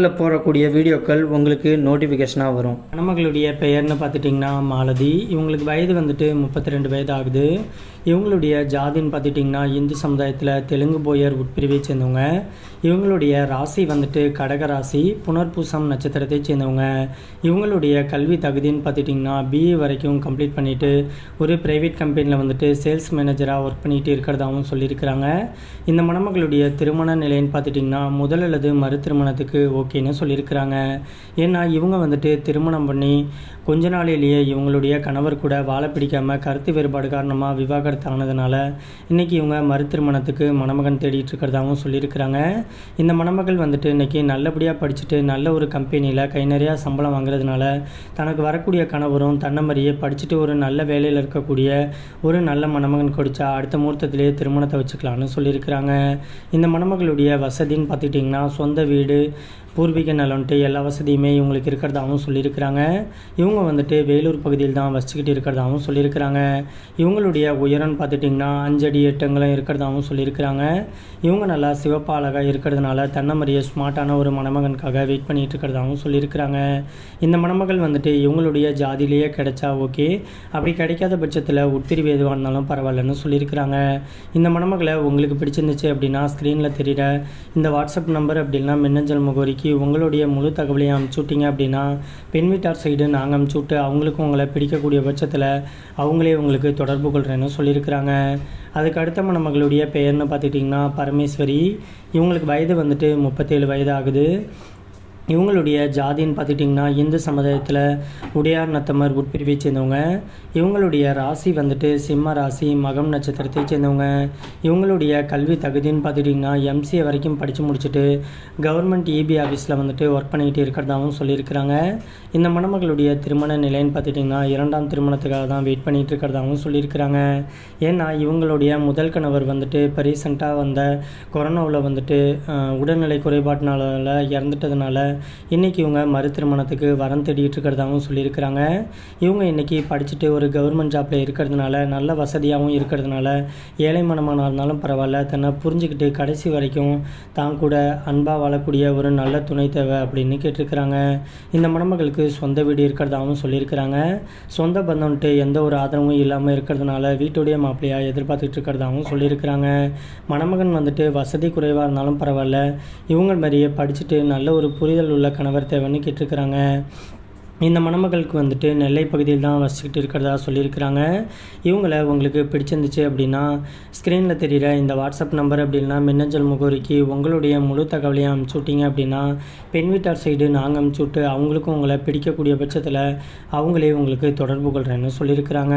சேனலில் போடக்கூடிய வீடியோக்கள் உங்களுக்கு நோட்டிஃபிகேஷனாக வரும். மணமகளுடைய பெயர்னு பார்த்துட்டிங்கன்னா மாலதி. இவங்களுக்கு வயது வந்துட்டு முப்பத்தி ரெண்டு வயது ஆகுது இவங்களுடைய ஜாதின்னு பார்த்துட்டிங்கன்னா இந்து சமுதாயத்தில் தெலுங்கு போயர் உட்பிரிவை சேர்ந்தவங்க. இவங்களுடைய ராசி வந்துட்டு கடக ராசி புனர்பூசம் நட்சத்திரத்தை சேர்ந்தவங்க. இவங்களுடைய கல்வி தகுதின்னு பார்த்துட்டிங்கன்னா பிஏ வரைக்கும் கம்ப்ளீட் பண்ணிவிட்டு ஒரு ப்ரைவேட் கம்பெனியில் வந்துட்டு சேல்ஸ் மேனேஜராக ஒர்க் பண்ணிட்டு இருக்கிறதாகவும் சொல்லியிருக்கிறாங்க. இந்த மணமகளுடைய திருமண நிலைன்னு பார்த்துட்டிங்கன்னா முதல் அல்லது மறு திருமணத்துக்கு ஓகேன்னு சொல்லியிருக்கிறாங்க. ஏன்னா இவங்க வந்துட்டு திருமணம் பண்ணி கொஞ்ச நாளிலேயே இவங்களுடைய கணவர் கூட வாழ பிடிக்காமல் கருத்து வேறுபாடு காரணமாக விவாகரத்து ஆனதுனால இன்றைக்கி இவங்க மறு திருமணத்துக்கு மணமகன் தேடிட்டு இருக்கிறதாகவும் சொல்லியிருக்கிறாங்க. இந்த மணமகள் வந்துட்டு இன்றைக்கி நல்லபடியாக படிச்சுட்டு நல்ல ஒரு கம்பெனியில் கை நிறையா சம்பளம் வாங்குறதுனால தனக்கு வரக்கூடிய கணவரும் தன்னை மாதிரியே படிச்சுட்டு ஒரு நல்ல வேலையில் இருக்கக்கூடிய ஒரு நல்ல மணமகன் கொடுத்தா அடுத்த முகூர்த்தத்திலேயே திருமணத்தை வச்சுக்கலாம்னு சொல்லியிருக்கிறாங்க. இந்த மணமகளுடைய வசதின்னு பார்த்துட்டிங்கன்னா சொந்த வீடு பூர்வீக நலன்ட்டு எல்லா வசதியுமே இவங்களுக்கு இருக்கிறதாகவும் சொல்லியிருக்கிறாங்க. இவங்க வந்துட்டு வேலூர் பகுதியில் தான் வசிச்சுக்கிட்டு இருக்கிறதாகவும் சொல்லியிருக்கிறாங்க. இவங்களுடைய உயரம்னு பார்த்துட்டிங்கன்னா அஞ்சடி எட்டங்களும் இருக்கிறதாகவும் சொல்லியிருக்கிறாங்க. இவங்க நல்லா சிவப்பு இருக்கிறதுனால தன்னமறிய ஸ்மார்ட்டான ஒரு மணமகனுக்காக வெயிட் பண்ணிகிட்டு இருக்கிறதாகவும் சொல்லியிருக்கிறாங்க. இந்த மணமகள் வந்துட்டு இவங்களுடைய ஜாதியிலேயே கிடைச்சா ஓகே. அப்படி கிடைக்காத பட்சத்தில் உட்பிரிவு எதுவாக இருந்தாலும் பரவாயில்லன்னு சொல்லியிருக்கிறாங்க. இந்த மணமகளை உங்களுக்கு பிடிச்சிருந்துச்சு அப்படின்னா ஸ்க்ரீனில் தெரிகிற இந்த வாட்ஸ்அப் நம்பர் அப்படின்னா மின்னஞ்சல் முகவரிக்கு உங்களுடைய முழு தகவலையும் அனுப்பிச்சு விட்டீங்க அப்படின்னா பெண் வீட்டார் சைடு நாங்கள் அனுப்பிச்சு விட்டு அவங்களுக்கும் உங்களை பிடிக்கக்கூடிய பட்சத்தில் அவங்களே உங்களுக்கு தொடர்பு கொள்கிறேன்னு சொல்லியிருக்கிறாங்க. அதுக்கு அடுத்த மணமகளுடைய பெயர்னு பார்த்துட்டிங்கன்னா பரமேஸ்வரி. இவங்களுக்கு வயது வந்துட்டு முப்பத்தேழு வயது ஆகுது. இவங்களுடைய ஜாதின்னு பார்த்துட்டிங்கன்னா இந்து சமுதாயத்தில் உடையார் நத்தமர் உட்பிரிவை சேர்ந்தவங்க. இவங்களுடைய ராசி வந்துட்டு சிம்ம ராசி மகம் நட்சத்திரத்தை சேர்ந்தவங்க. இவங்களுடைய கல்வி தகுதின்னு பார்த்துட்டிங்கன்னா எம்சிஏ வரைக்கும் படித்து முடிச்சுட்டு கவர்மெண்ட் இபி ஆஃபீஸில் வந்துட்டு ஒர்க் பண்ணிக்கிட்டு இருக்கிறதாகவும் சொல்லியிருக்கிறாங்க. இந்த மணமகளுடைய திருமண நிலைன்னு பார்த்துட்டிங்கன்னா இரண்டாம் திருமணத்துக்காக தான் வெயிட் பண்ணிகிட்டு இருக்கிறதாகவும் சொல்லியிருக்கிறாங்க. ஏன்னா இவங்களுடைய முதல் கணவர் வந்துட்டு இப்போ ரீசெண்டாக வந்த கொரோனாவில் வந்துட்டு உடல்நிலை குறைபாட்டினால இறந்துட்டதுனால இன்றைக்கி இவங்க மறு திருமணத்துக்கு வரம் தேடிட்டு இருக்கிறதாகவும் சொல்லியிருக்கிறாங்க. இவங்க இன்றைக்கி படிச்சுட்டு ஒரு கவர்மெண்ட் ஜாப்பில் இருக்கிறதுனால நல்ல வசதியாகவும் இருக்கிறதுனால ஏழை மனமான இருந்தாலும் பரவாயில்ல தன்னை புரிஞ்சுக்கிட்டு கடைசி வரைக்கும் தான் கூட அன்பாக வாழக்கூடிய ஒரு நல்ல துணை தேவை அப்படின்னு கேட்டிருக்கிறாங்க. இந்த மணமகளுக்கு சொந்த வீடு இருக்கிறதாகவும் சொல்லியிருக்கிறாங்க. சொந்த பந்தம்ன்ட்டு எந்த ஒரு ஆதரவும் இல்லாமல் இருக்கிறதுனால வீட்டுடைய மாப்பிள்ளையாக எதிர்பார்த்துட்டு இருக்கிறதாகவும் சொல்லியிருக்கிறாங்க. மணமகன் வந்துட்டு வசதி குறைவாக இருந்தாலும் பரவாயில்ல. இவங்க மாதிரியே படிச்சுட்டு நல்ல ஒரு புரிதல் உள்ள கணவர் தேவைன்னு கேட்டிருக்கிறாங்க. இந்த மணமகளுக்கு வந்துட்டு நெல்லை பகுதியில் தான் வசிச்சுக்கிட்டு இருக்கிறதா சொல்லியிருக்கிறாங்க. இவங்கள உங்களுக்கு பிடிச்சிருந்துச்சு அப்படின்னா ஸ்க்ரீனில் தெரிகிற இந்த வாட்ஸ்அப் நம்பர் அப்படின்னா மின்னஞ்சல் முகவரிக்கு உங்களுடைய முழு தகவலையும் அமுச்சு விட்டீங்க அப்படின்னா பெண் வீட்டார் சைடு நாங்கள் அமுச்சு விட்டு அவங்களுக்கும் உங்களை பிடிக்கக்கூடிய பட்சத்தில் அவங்களே உங்களுக்கு தொடர்பு கொள்கிறேன்னு சொல்லியிருக்கிறாங்க.